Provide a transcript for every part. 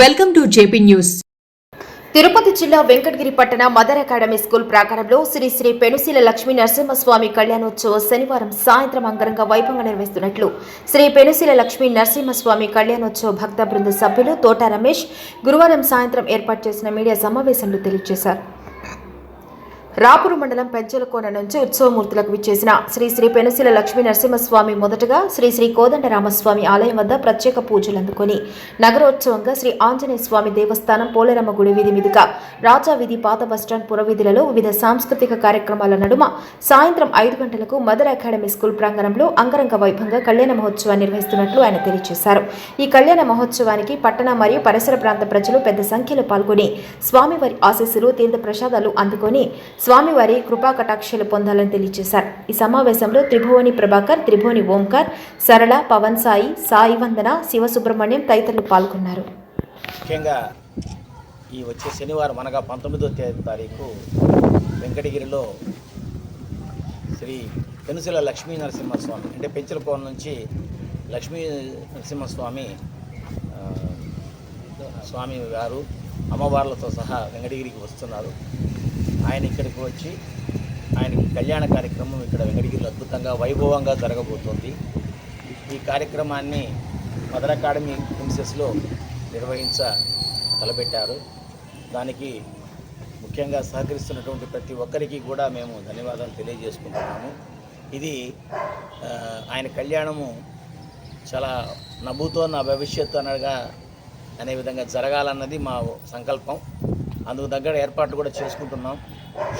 Welcome to JP news. Tirupati జిల్లా వెంకటగిరి పట్టణ mother academy school ప్రాంగణంలో శ్రీ శ్రీ పెనుశీల లక్ష్మీ నరసింహస్వామి కళ్యాణోత్సవ శనివారం సాయంత్రం అంగరంగ వైభవంగా నిర్వహిస్తున్నట్లు శ్రీ పెనుశీల లక్ష్మీ నరసింహస్వామి కళ్యాణోత్సవ భక్త బృంద సభ్యులు తోట రమేష్ గురువారం సాయంత్రం ఏర్పాటు చేసిన మీడియా సమావేశంలో తెలియజేశారు. రాపురు మండలం పెంచలకోన నుంచి ఉత్సవమూర్తులకు విచ్చేసిన శ్రీ శ్రీ పెనుశీల లక్ష్మీ నరసింహస్వామి మొదటగా శ్రీ శ్రీ కోదండరామస్వామి ఆలయం వద్ద ప్రత్యేక పూజలు అందుకొని నగరోత్సవంగా శ్రీ ఆంజనేయ స్వామి దేవస్థానం పోలేరమ్మ గుడి వీధి మీదుగా రాజా వీధి పాత బస్టాండ్ పురవీధులలో వివిధ సాంస్కృతిక కార్యక్రమాల నడుమ సాయంత్రం ఐదు గంటలకు మదర్ అకాడమీ స్కూల్ ప్రాంగణంలో అంగరంగ వైభవంగా కళ్యాణ మహోత్సవాన్ని నిర్వహిస్తున్నట్లు ఆయన తెలియజేశారు. ఈ కళ్యాణ మహోత్సవానికి పట్టణ మరియు పరిసర ప్రాంత ప్రజలు పెద్ద సంఖ్యలో పాల్గొని స్వామివారి ఆశీస్సులు తీర్థ ప్రసాదాలు అందుకొని స్వామివారి కృపా కటాక్షలు పొందాలని తెలియజేశారు. ఈ సమావేశంలో త్రిభువని ప్రభాకర్ త్రిభువని ఓంకార్ సరళ పవన్ సాయి సాయి వందన శివసుబ్రహ్మణ్యం తదితరులు పాల్గొన్నారు. ముఖ్యంగా ఈ వచ్చే శనివారం అనగా పంతొమ్మిదో తేదీ తారీఖు వెంకటగిరిలో శ్రీ పెనుసిల లక్ష్మీ నరసింహస్వామి అంటే పెంచలకోన నుంచి లక్ష్మీ నరసింహస్వామి స్వామి గారు అమ్మవార్లతో సహా వెంకటగిరికి వస్తున్నారు. ఆయన ఇక్కడికి వచ్చి ఆయనకి కళ్యాణ కార్యక్రమం ఇక్కడ వెంకటగిరిలో అద్భుతంగా వైభవంగా జరగబోతోంది. ఈ కార్యక్రమాన్ని మదర్ అకాడమీ ప్రిన్సెస్లో నిర్వహించ తలపెట్టారు. దానికి ముఖ్యంగా సహకరిస్తున్నటువంటి ప్రతి ఒక్కరికి కూడా మేము ధన్యవాదాలు తెలియజేసుకుంటున్నాము. ఇది ఆయన కళ్యాణము చాలా నవ్వుతో నా భవిష్యత్తు అనగా అనే విధంగా జరగాలన్నది మా సంకల్పం. అందుకు దగ్గర ఏర్పాట్లు కూడా చేసుకుంటున్నాం.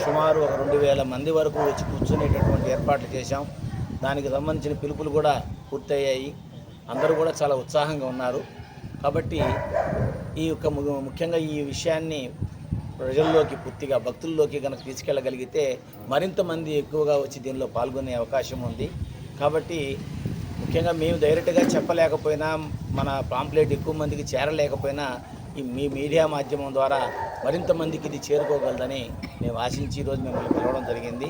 సుమారు ఒక రెండు వేల మంది వరకు వచ్చి కూర్చునేటటువంటి ఏర్పాట్లు చేశాం. దానికి సంబంధించిన పిలుపులు కూడా పూర్తయ్యాయి. అందరూ కూడా చాలా ఉత్సాహంగా ఉన్నారు. కాబట్టి ఈ యొక్క ముఖ్యంగా ఈ విషయాన్ని ప్రజల్లోకి పూర్తిగా భక్తుల్లోకి కనుక తీసుకెళ్ళగలిగితే మరింత మంది ఎక్కువగా వచ్చి దీనిలో పాల్గొనే అవకాశం ఉంది. కాబట్టి ముఖ్యంగా మేము డైరెక్ట్గా చెప్పలేకపోయినా మన పాంప్లెట్ ఎక్కువ మందికి చేరలేకపోయినా ఈ మీ మీడియా మాధ్యమం ద్వారా మరింత మందికి ఇది చేరుకోగలదని మేము ఆశించి ఈరోజు మిమ్మల్ని పిలవడం జరిగింది.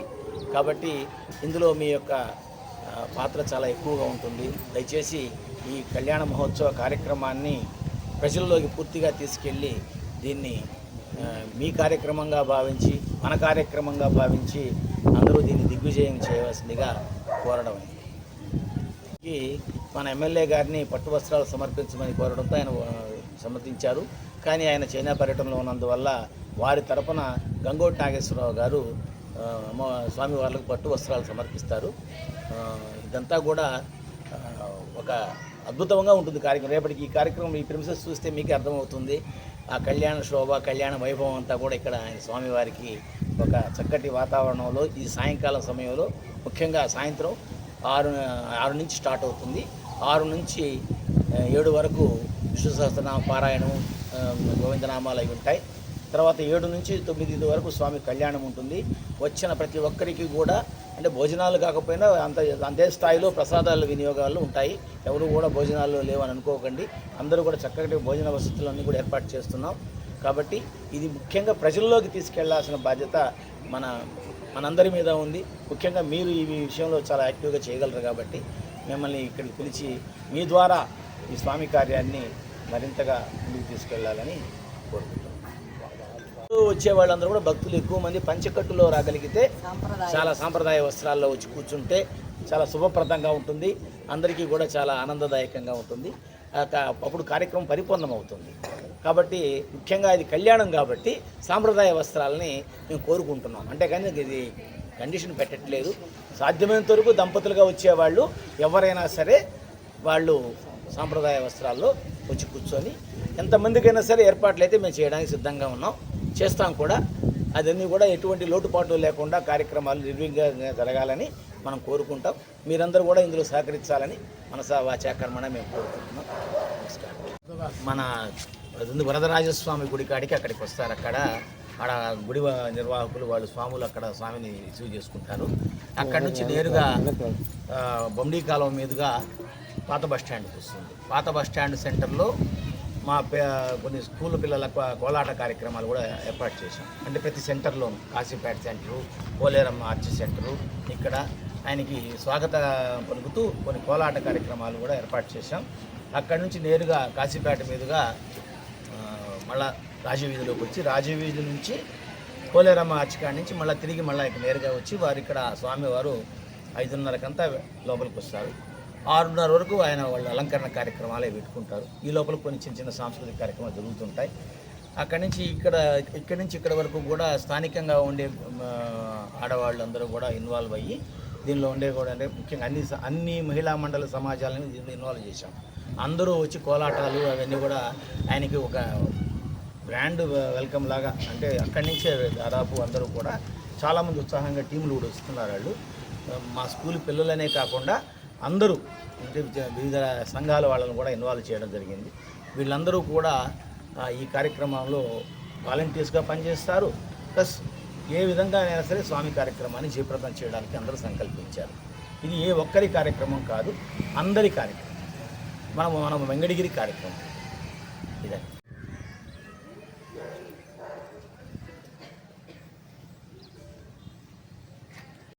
కాబట్టి ఇందులో మీ యొక్క పాత్ర చాలా ఎక్కువగా ఉంటుంది. దయచేసి ఈ కళ్యాణ మహోత్సవ కార్యక్రమాన్ని ప్రజల్లోకి పూర్తిగా తీసుకెళ్ళి దీన్ని మీ కార్యక్రమంగా భావించి మన కార్యక్రమంగా భావించి అందరూ దీన్ని దిగ్విజయం చేయవలసిందిగా కోరడం ఈ మన ఎమ్మెల్యే గారిని పట్టు వస్త్రాలు సమర్పించమని కోరడంతో ఆయన సమ్మతించారు. కానీ ఆయన చైనా పర్యటనలో ఉన్నందువల్ల వారి తరపున గంగోటి నాగేశ్వరరావు గారు స్వామి వాళ్ళకు పట్టు వస్త్రాలు సమర్పిస్తారు. ఇదంతా కూడా ఒక అద్భుతంగా ఉంటుంది కార్యక్రమం. రేపటికి ఈ కార్యక్రమం ఈ ప్రిమిసెస్ చూస్తే మీకే అర్థమవుతుంది. ఆ కళ్యాణ శోభ కళ్యాణ వైభవం అంతా కూడా ఇక్కడ ఆయన స్వామివారికి ఒక చక్కటి వాతావరణంలో ఈ సాయంకాలం సమయంలో ముఖ్యంగా సాయంత్రం ఆరు ఆరు నుంచి స్టార్ట్ అవుతుంది. ఆరు నుంచి ఏడు వరకు విష్ణు సహస్రనామ పారాయణం గోవిందనామాలు అవి ఉంటాయి. తర్వాత ఏడు నుంచి తొమ్మిది వరకు స్వామి కళ్యాణం ఉంటుంది. వచ్చిన ప్రతి ఒక్కరికి కూడా అంటే భోజనాలు కాకపోయినా అంత అంతే స్థాయిలో ప్రసాదాలు వినియోగాలు ఉంటాయి. ఎవరు కూడా భోజనాలు లేవని అనుకోకండి. అందరూ కూడా చక్కటి భోజన వసతులన్నీ కూడా ఏర్పాటు చేస్తున్నాం. కాబట్టి ఇది ముఖ్యంగా ప్రజల్లోకి తీసుకెళ్ళాల్సిన బాధ్యత మన మనందరి మీద ఉంది. ముఖ్యంగా మీరు ఈ విషయంలో చాలా యాక్టివ్గా చేయగలరు కాబట్టి మిమ్మల్ని ఇక్కడికి పిలిచి మీ ద్వారా ఈ స్వామి కార్యాన్ని మరింతగా ముందుకు తీసుకెళ్ళాలని కోరుకుంటున్నాం. వచ్చే వాళ్ళందరూ కూడా భక్తులు ఎక్కువ మంది పంచకట్టులో రాగలిగితే చాలా సాంప్రదాయ వస్త్రాల్లో వచ్చి కూర్చుంటే చాలా శుభప్రదంగా ఉంటుంది. అందరికీ కూడా చాలా ఆనందదాయకంగా ఉంటుంది. అప్పుడు కార్యక్రమం పరిపూర్ణం అవుతుంది. కాబట్టి ముఖ్యంగా ఇది కళ్యాణం కాబట్టి సాంప్రదాయ వస్త్రాలని మేము కోరుకుంటున్నాం. అంటే కానీ ఇది కండిషన్ పెట్టట్లేదు. సాధ్యమైనంత వరకు దంపతులుగా వచ్చేవాళ్ళు ఎవరైనా సరే వాళ్ళు సాంప్రదాయ వస్త్రాల్లో వచ్చి కూర్చొని ఎంతమందికైనా సరే ఏర్పాట్లు అయితే మేము చేయడానికి సిద్ధంగా ఉన్నాం. చేస్తాం కూడా. అదన్నీ కూడా ఎటువంటి లోటుపాటు లేకుండా కార్యక్రమాలు నిర్విఘ్నంగా జరగాలని మనం కోరుకుంటాం. మీరందరూ కూడా ఇందులో సహకరించాలని మనసా వాచాకర్మణ మేము కోరుకుంటున్నాం. మన వరదరాజస్వామి గుడి కాడికి అక్కడికి వస్తారు. అక్కడ ఆడ గుడి నిర్వాహకులు వాళ్ళు స్వాములు అక్కడ స్వామిని రిసీవ్ చేసుకుంటారు. అక్కడి నుంచి నేరుగా ఆ, కాలం మీదుగా పాత బస్ స్టాండ్కి వస్తుంది. పాత బస్ స్టాండ్ సెంటర్లో మా పే కొన్ని స్కూల్ పిల్లలకు కోలాట కార్యక్రమాలు కూడా ఏర్పాటు చేశాం. అంటే ప్రతి సెంటర్లో Kasipeta centre Poleramma arch centre ఇక్కడ ఆయనకి స్వాగత పలుకుతూ కొన్ని కోలాట కార్యక్రమాలు కూడా ఏర్పాటు చేశాం. అక్కడి నుంచి నేరుగా కాశీపేట మీదుగా మళ్ళా రాజవీధిలోకి వచ్చి రాజవీధి నుంచి పోలేరమ్మ ఆర్చికాడ నుంచి మళ్ళీ తిరిగి మళ్ళీ ఇక్కడ నేరుగా వచ్చి వారు ఇక్కడ స్వామివారు ఐదున్నరకంతా లోపలికి వస్తారు ఆరున్నర వరకు ఆయన వాళ్ళు అలంకరణ కార్యక్రమాలే పెట్టుకుంటారు. ఈ లోపల కొన్ని చిన్న చిన్న సాంస్కృతిక కార్యక్రమాలు జరుగుతుంటాయి. అక్కడి నుంచి ఇక్కడ ఇక్కడి నుంచి ఇక్కడ వరకు కూడా స్థానికంగా ఉండే ఆడవాళ్ళు అందరూ కూడా ఇన్వాల్వ్ అయ్యి దీనిలో ఉండే కూడా అంటే ముఖ్యంగా అన్ని అన్ని మహిళా మండల సమాజాలను దీనిలో ఇన్వాల్వ్ చేశాం. అందరూ వచ్చి కోలాటాలు అవన్నీ కూడా ఆయనకి ఒక గ్రాండ్ వెల్కమ్ లాగా అంటే అక్కడి నుంచే దాదాపు అందరూ కూడా చాలామంది ఉత్సాహంగా టీములు కూడా వస్తున్నారు వాళ్ళు. మా స్కూల్ పిల్లలనే కాకుండా అందరూ అంటే వివిధ- సంఘాల వాళ్ళని కూడా ఇన్వాల్వ్ చేయడం జరిగింది. వీళ్ళందరూ కూడా ఈ కార్యక్రమంలో వాలంటీర్స్గా పనిచేస్తారు. ప్లస్ ఏ విధంగా అయినా సరే స్వామి కార్యక్రమాన్ని జయప్రదం చేయడానికి అందరూ సంకల్పించారు. ఇది ఏ ఒక్కరి కార్యక్రమం కాదు అందరి కార్యక్రమం. మనం మనం వెంగడగిరి కార్యక్రమం.